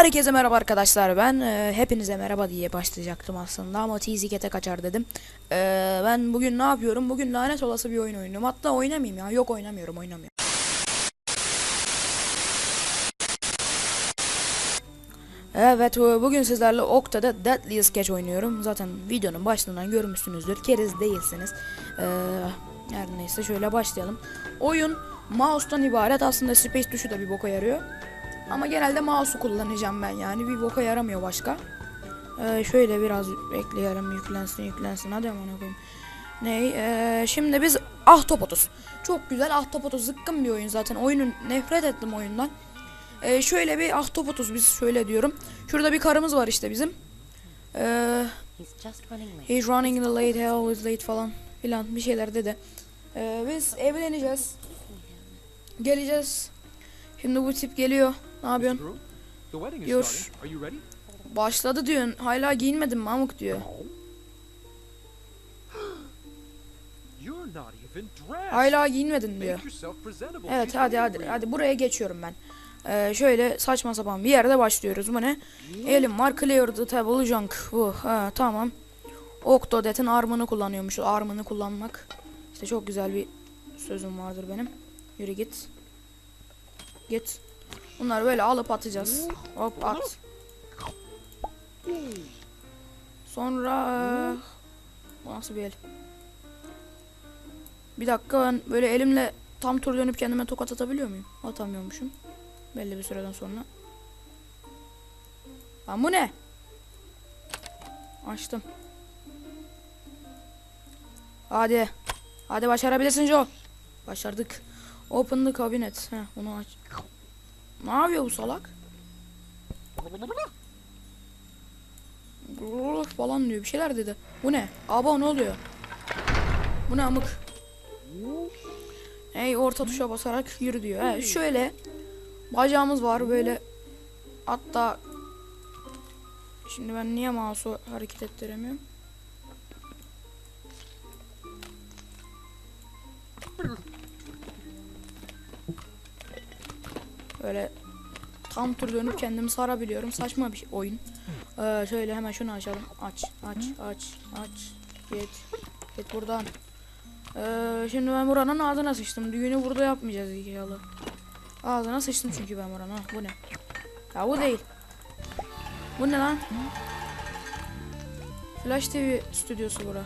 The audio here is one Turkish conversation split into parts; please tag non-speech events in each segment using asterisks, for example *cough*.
Herkese merhaba arkadaşlar. Ben e, hepinize merhaba diye başlayacaktım aslında ama Tizikete kaçar dedim. E, ben bugün ne yapıyorum? Bugün lanet olası bir oyun oynuyorum. Hatta oynamayayım ya. Yok oynamıyorum, oynamıyorum. Evet, e, bugün sizlerle Octa'da Deadly Sketch oynuyorum. Zaten videonun başlığından görmüşsünüzdür. Keriz değilsiniz. E, her neyse şöyle başlayalım. Oyun mouse'dan ibaret. Aslında space tuşu da bir boka yarıyor. Ama genelde mouse'u kullanacağım ben yani. Bir boka yaramıyor başka. Ee, şöyle biraz bekleyelim yüklensin yüklensin. Hadi aman koyayım. Ney? Ee, şimdi biz Ahtapotuz. Çok güzel Ahtapotuz. Zıkkın bir oyun zaten. Oyunun nefret ettim oyundan. Ee, şöyle bir Ahtapotuz biz şöyle diyorum. Şurada bir karımız var işte bizim. Ee, running. He's running the late, he always late falan filan bir şeyler dedi. Ee, biz evleneceğiz. Geleceğiz. Şimdi bu tip geliyor. Ne yapıyorsun? Ready? Başladı diyorsun. Hala giyinmedin mi Amuk diyor. Hala giyinmedin diyor. *gasps* Evet hadi hadi hadi buraya geçiyorum ben. Ee, şöyle saçma sapan bir yerde başlıyoruz. Bu ne? Elim var clear the table junk. Bu ha, tamam. Octodet'in armını kullanıyormuş. Armını kullanmak. İşte çok güzel bir sözüm vardır benim. Yürü git. Git. Bunları böyle alıp atacağız. Hop at. Sonra bu nasıl bir el? Bir dakika ben böyle elimle tam tur dönüp kendime tokat atabiliyor muyum? Atamıyormuşum. Belli bir süreden sonra. Lan bu ne? Açtım. Hadi. Hadi başarabilirsin Joe. Başardık. Open the cabinet. Heh, onu aç. Ne yapıyor bu salak? Falan diyor. Bir şeyler dedi. Bu ne? Aba ne oluyor? Bu ne amık? Hey orta tuşa basarak yürü diyor. He, şöyle bacağımız var böyle hatta şimdi ben niye mouse'u hareket ettiremiyorum? Böyle tam tur dönüp kendimi sarabiliyorum. Saçma bir şey- oyun. Ee, şöyle hemen şunu açalım. Aç, aç, aç, aç. Git. Git buradan. Ee, şimdi ben buranın ağzına sıçtım. Düğünü burada yapmayacağız inşallah. Ağzına sıçtım çünkü ben buranın. Bu ne? Ya bu değil. Bu ne lan? Flash TV stüdyosu bura.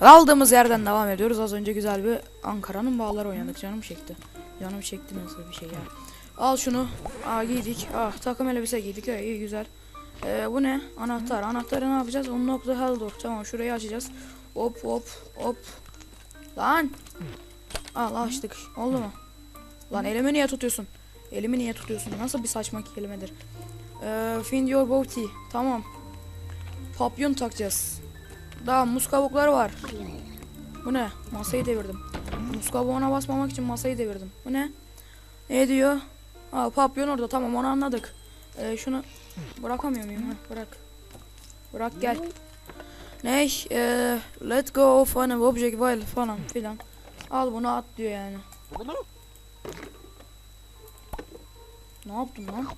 Kaldığımız yerden devam ediyoruz. Az önce güzel bir Ankara'nın bağları oynadık. Canım çekti. Canım çekti nasıl bir şey ya. Al şunu. Aa giydik. Ah takım elbise giydik. Ha, iyi güzel. Ee, bu ne? Anahtar. Anahtarı ne yapacağız? Unlock the hell door. Tamam şurayı açacağız. Hop hop hop. Lan. Al açtık. Oldu mu? Lan elimi niye tutuyorsun? Elimi niye tutuyorsun? Nasıl bir saçma kelimedir? Ee, find your booty. Tamam. Papyon takacağız. Daha muz kabukları var. Bu ne? Masayı devirdim. Muz kabuğuna basmamak için masayı devirdim. Bu ne? Ne diyor? Aa papyon orada tamam onu anladık. Ee, şunu bırakamıyor muyum? Heh, bırak. Bırak gel. Ne? Ee, let go of an object while falan filan. Al bunu at diyor yani. Ne yaptım lan?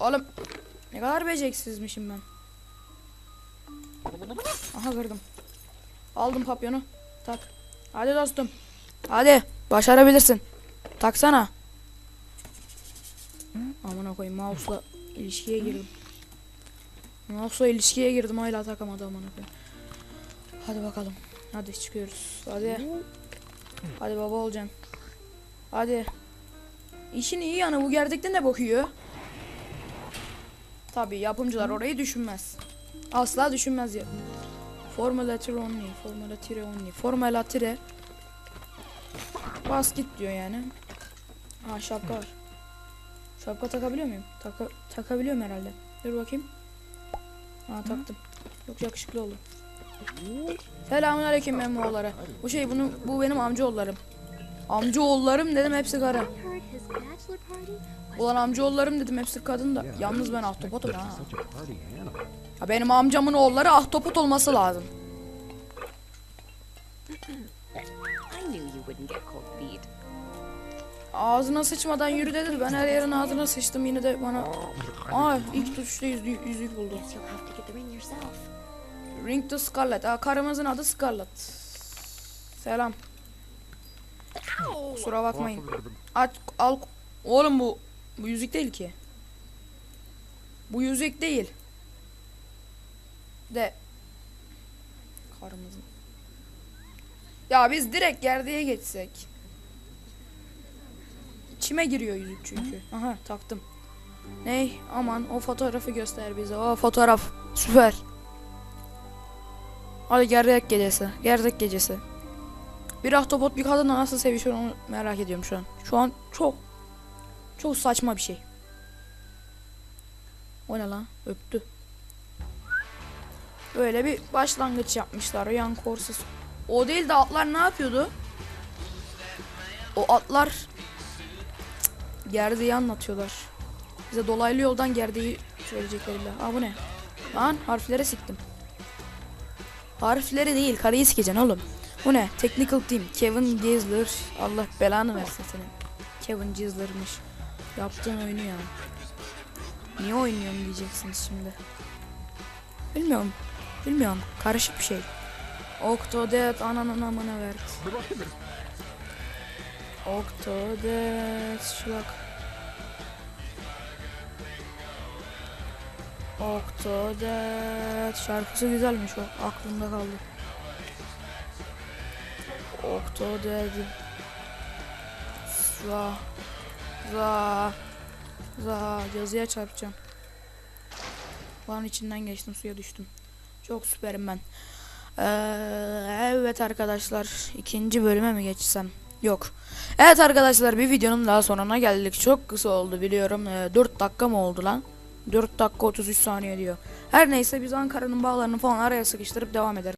Oğlum ne kadar beceriksizmişim ben. Aha kırdım. Aldım papyonu. Tak. Hadi dostum. Hadi. Başarabilirsin. Taksana. Amına koyayım mouse'la ilişkiye girdim. Mouse'la ilişkiye girdim hala takamadı amına koyayım. Hadi bakalım. Hadi çıkıyoruz. Hadi. Hadi baba olacaksın. Hadi. İşin iyi yanı bu gerçekten de bakıyor. Tabi yapımcılar orayı düşünmez. Asla düşünmez ya. Formula tire only, formula tire only, formula tire. Bas git diyor yani. Ha şapka var. Şapka takabiliyor muyum? Taka takabiliyorum herhalde. Dur bakayım. Ha taktım. Çok yakışıklı oldu. Selamünaleyküm memuoğulları. Bu şey bunu bu benim amcaoğullarım. Amcaoğullarım dedim hepsi karı. Ulan amcaoğullarım dedim hepsi kadın da. Yalnız ben ahtapotum ha. Ha, benim amcamın oğulları ahtapot olması lazım. *clears throat* Ağzına sıçmadan yürü dedi. Ben her yerin ağzına sıçtım yine de bana... Aa ilk tutuşta yüzük, yüzük buldu. Guess you'll have to get the ring yourself. Ring to Scarlet. Aa, karımızın adı Scarlet. Selam. Kusura bakmayın. Aç al. Oğlum bu bu yüzük değil ki. Bu yüzük değil. De karımızın. Ya biz direkt gerdeğe geçsek. İçime giriyor yüzük çünkü. Aha taktım. Ney? Aman o fotoğrafı göster bize. O fotoğraf. Süper. Hadi gerdek gecesi. Gerdek gecesi. Bir ahtapot bir kadınla nasıl sevişiyor onu merak ediyorum şu an. Şu an çok çok saçma bir şey. O ne lan? Öptü. Böyle bir başlangıç yapmışlar. Yan korsuz. O değil de atlar ne yapıyordu? O atlar Cık, gerdeği anlatıyorlar. Bize dolaylı yoldan gerdeği söyleyecekler illa. Aa bu ne? Lan harflere siktim. Harfleri değil karıyı sikeceksin oğlum. Bu ne? Technical Team. Kevin Gizler. Allah belanı versin senin. Kevin Gizler'mış. Yaptığın oyunu ya. Niye oynuyorum diyeceksiniz şimdi. Bilmiyorum. Bilmiyorum. Karışık bir şey. Octodad ananın amına verdi. Octodad şlak. Octodad şarkısı güzelmiş o aklımda kaldı. Octodad Za Za Za yazıya çarpacağım. Lan içinden geçtim suya düştüm. Çok süperim ben. Ee, evet arkadaşlar ikinci bölüme mi geçsem? Yok. Evet arkadaşlar bir videonun daha sonuna geldik. Çok kısa oldu biliyorum. Ee, 4 dakika mı oldu lan? 4 dakika 33 saniye diyor. Her neyse biz Ankara'nın bağlarını falan araya sıkıştırıp devam ederiz.